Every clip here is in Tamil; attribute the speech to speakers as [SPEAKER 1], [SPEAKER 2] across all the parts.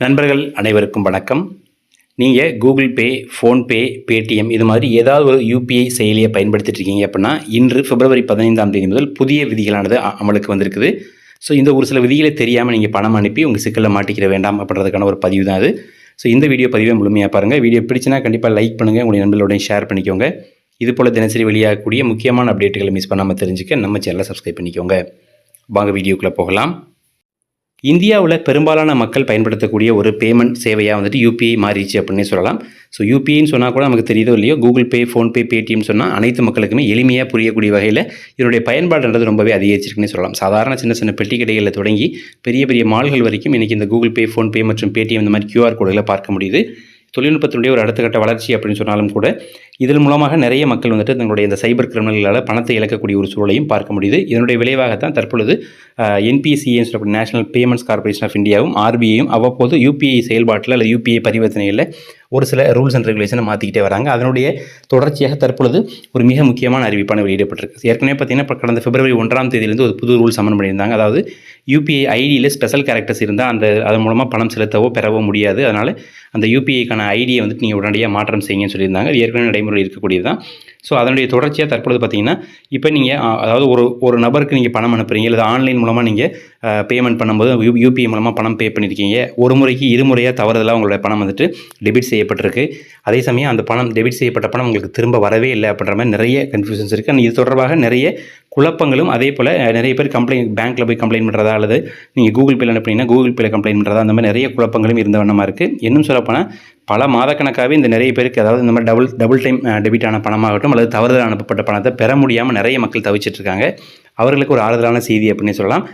[SPEAKER 1] நண்பர்கள் அனைவருக்கும் வணக்கம். நீங்கள் கூகுள் பே ஃபோன்பே பேடிஎம் இது மாதிரி ஏதாவது ஒரு யூபிஐ செயலியை பயன்படுத்திட்டு இருக்கீங்க அப்படின்னா இன்று பிப்ரவரி பதினைந்தாம் தேதி முதல் புதிய விதிகளானது அமலுக்கு வந்திருக்குது. ஸோ இந்த ஒரு சில விதிகளை தெரியாமல் நீங்கள் பணம் அனுப்பி உங்கள் சிக்கலில் மாட்டிக்கிற வேண்டாம் அப்படின்றதுக்கான ஒரு பதிவு தான் அது. ஸோ இந்த வீடியோ பதிவை முழுமையாக பாருங்கள் வீடியோ பிடிச்சினா கண்டிப்பாக லைக் பண்ணுங்கள் உங்களுடைய நண்பர்களுடன் ஷேர் பண்ணிக்கோங்க. இது போல் தினசரி வெளியாகக்கூடிய முக்கியமான அப்டேட்டுகளை மிஸ் பண்ணாமல் தெரிஞ்சுக்க நம்ம சேனலை சப்ஸ்கிரைப் பண்ணிக்கோங்க. வாங்க வீடியோக்குள்ளே போகலாம். இந்தியாவில் பெரும்பாலான மக்கள் பயன்படுத்தக்கூடிய ஒரு பேமெண்ட் சேவையாக வந்துட்டு யூபிஐ மாறிடுச்சு அப்படின்னே சொல்லலாம். ஸோ யூபிஐன்னு சொன்னால் கூட நமக்கு தெரியுதோ இல்லையோ? கூகுள் பே ஃபோன்பே பேடிஎம் சொன்னால் அனைத்து மக்களுக்குமே எளிமையாக புரியக்கூடிய வகையில் இதனுடைய பயன்பாடுன்றது ரொம்பவே அதிகரிச்சிருக்குன்னு சொல்லலாம். சாதாரண சின்ன சின்ன பெட்டி கடைகளில் தொடங்கி பெரிய பெரிய மால்கள் வரைக்கும் இன்றைக்கி இந்த கூகுள் பே ஃபோன்பே மற்றும் பேடிஎம் இந்த மாதிரி கியூஆர் கோடுகளை பார்க்க முடியுது. தொழில்நுட்பத்தினுடைய ஒரு அடுத்த கட்ட வளர்ச்சி அப்படின்னு சொன்னாலும் கூட இதன் மூலமாக நிறைய மக்கள் வந்துட்டு தங்களுடைய இந்த சைபர் கிரிமினல்களால் பணத்தை இழக்கக்கூடிய ஒரு சூழலையும் பார்க்க முடியுது. இதனுடைய விளைவாகத்தான் தற்பொழுது என்பிசிஏன்னு சொல்லக்கூடிய நேஷனல் பேமெண்ட்ஸ் கார்ப்பரேஷன் ஆஃப் இந்தியாவும் ஆர்பிஐயும் அவ்வப்போது யூபிஐ செயல்பாட்டில் அல்லது யூபிஐ பரிவர்த்தனையில் ஒரு சில ரூல்ஸ் அண்ட் ரெகுலேஷனை மாற்றிக்கிட்டே வராங்க. அதனுடைய தொடர்ச்சியாக தற்பொழுது ஒரு மிக முக்கியமான அறிவிப்பான வெளியிடப்பட்டிருக்கு. ஏற்கனவே பார்த்தீங்கன்னா கடந்த பிப்ரவரி ஒன்றாம் தேதியிலிருந்து ஒரு புது ரூல் சமன் பண்ணியிருந்தாங்க அதாவது யூபிஐ ஐடியில் ஸ்பெஷல் கேரக்டர்ஸ் இருந்தால் அந்த அதன் மூலமாக பணம் செலுத்தவோ பெறவோ முடியாது. அதனால் அந்த யூபிஐக்கான ஐடியை வந்துட்டு நீங்கள் உடனடியாக மாற்றம் செய்யுங்கன்னு சொல்லியிருந்தாங்க. அது ஏற்கனவே நடைமுறையில் இருக்கக்கூடியது தான். ஸோ அதனுடைய தொடர்ச்சியாக தற்பொழுது பார்த்தீங்கன்னா இப்போ நீங்கள் அதாவது ஒரு ஒரு நபருக்கு நீங்கள் பணம் அனுப்புறீங்க இல்லை ஆன்லைன் மூலமாக நீங்கள் பேமெண்ட் பண்ணும்போது யூ யூபிஐ மூலமாக பணம் பே பண்ணியிருக்கீங்க ஒரு முறைக்கு இருமுறையாக தவறுதலாக உங்களுடைய பணம் வந்துட்டு டெபிட் செய்யப்பட்டிருக்கு. அதே சமயம் அந்த பணம் டெபிட் செய்யப்பட்ட பணம் உங்களுக்கு திரும்ப வரவே இல்லை அப்படின்ற மாதிரி நிறைய கன்ஃபியூஷன்ஸ் இருக்குது அண்ட் இது தொடர்பாக நிறைய குழப்பங்களும் அதே போல் நிறைய பேர் கம்ப்ளைண்ட் பேங்க்கில் போய் கம்ப்ளைண்ட் பண்ணுறதா அல்லது நீங்கள் கூகுள் பேல அனுப்புனீங்கன்னா கூகுள் பேல கம்ப்ளைண்ட் பண்ணுறதா அந்த மாதிரி நிறைய குழப்பங்களும் இருந்த வண்ணமாக இருக்குது இன்னும் சொல்லப்போனால் பல மாதக்கணக்காகவே இந்த நிறைய பேருக்கு அதாவது இந்த மாதிரி டபுள் டபுள் டைம் டெபிட் ஆன பணமாகட்டும் அல்லது தவறுதல் அனுப்பப்பட்ட பணத்தை பெற முடியாமல் நிறைய மக்கள் தவிச்சிட்ருக்காங்க அவர்களுக்கு ஒரு ஆறுதலான செய்தி அப்படின்னு சொல்லலாம்.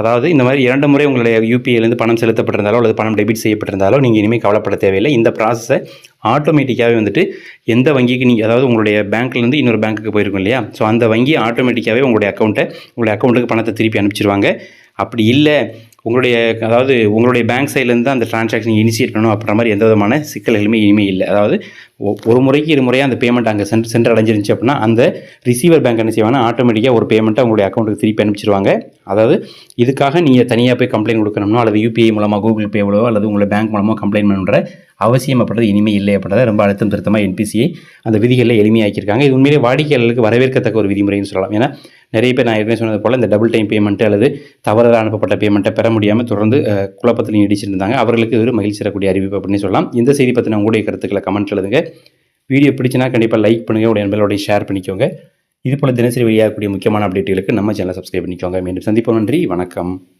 [SPEAKER 1] அதாவது இந்த மாதிரி இரண்டு முறை உங்களுடைய யூபிஐலேருந்து பணம் செலுத்தப்பட்டிருந்தாலோ அல்லது பணம் டெபிட் செய்யப்பட்டிருந்தாலோ நீங்கள் இனிமேல் கவலைப்பட தேவையில்லை. இந்த ப்ராசஸை ஆட்டோமேட்டிக்காகவே வந்துட்டு எந்த வங்கிக்கு நீங்கள் அதாவது உங்களுடைய பேங்க்லேருந்து இன்னொரு பேங்க்குக்கு போயிருக்கும் இல்லையா? ஸோ அந்த வங்கி ஆட்டோமேட்டிக்காகவே உங்களுடைய அக்கௌண்ட்டை உங்களுடைய அக்கௌண்ட்டுக்கு பணத்தை திருப்பி அனுப்பிச்சிருவாங்க. அப்படி இல்லை உங்களுடைய அதாவது உங்களுடைய பேங்க் சைட்லேருந்து அந்த டிரான்சாக்ஷன் இனிஷியேட் பண்ணணும் அப்படின்ற மாதிரி எந்த விதமான சிக்கல்களுமே இனிமேல் இல்லை. அதாவது ஒ- ஒரு முறைக்கு இரு முறையாக அந்த பேமெண்ட் அங்கே சென்று சென்று அடைஞ்சிருந்துச்சு அப்படின்னா அந்த ரிசீவர் பேங்க் என்ன செய்வாங்கன்னா ஆட்டோமேட்டிக்காக ஒரு பேமெண்ட்டை உங்களுடைய அக்கௌண்ட்டுக்கு திருப்பி அனுப்பிச்சிருவாங்க. அதாவது இதுக்காக நீங்கள் தனியாக போய் கம்ப்ளைண்ட் கொடுக்கணும்னோ அல்லது யூபிஐ மூலமாக கூகுள் பேவோ அல்லது உங்களுடைய பேங்க் மூலமாக கம்ப்ளைண்ட் பண்ணுற அவசியம் அப்படின்றது இனிமேல் இல்லை அப்படின்றத ரொம்ப அழுத்தம் திருத்தமாக என்பிசிஐ அந்த விதிகளில் எளிமையாக்கியிருக்காங்க. இது உண்மையிலே வாடிக்கையாளர்களுக்கு வரவேற்கத்தக்க ஒரு விதிமுறைன்னு சொல்லலாம். ஏன்னா நிறைய பேர் நான் ஏற்கனவே சொன்னது போல் இந்த டபுள் டைம் பேமெண்ட் அல்லது தவறாக அனுப்பப்பட்ட பேமெண்ட்டை பெற முடியாமல் தொடர்ந்து குழப்பத்திலையும் குழப்பத்தில் நீடிச்சிருந்தாங்க அவர்களுக்கு ஒரு மகிழ்ச்சி தரக்கூடிய அறிவிப்பு அப்படின்னு சொல்லலாம். இந்த செய்தி பற்றின உங்களுடைய கருத்துக்களை கமெண்ட் எழுதுங்க. வீடியோ பிடிச்சினா கண்டிப்பாக லைக் பண்ணுங்கள் உடைய நண்பர்களோடய ஷேர் பண்ணிக்கோங்க. இது போல் தினசரி வெளியாகக்கூடிய முக்கியமான அப்டேட்டுகளுக்கு நம்ம சேனலை சப்ஸ்கிரைப் பண்ணிக்கோங்க. மீண்டும் சந்திப்போம். நன்றி. வணக்கம்.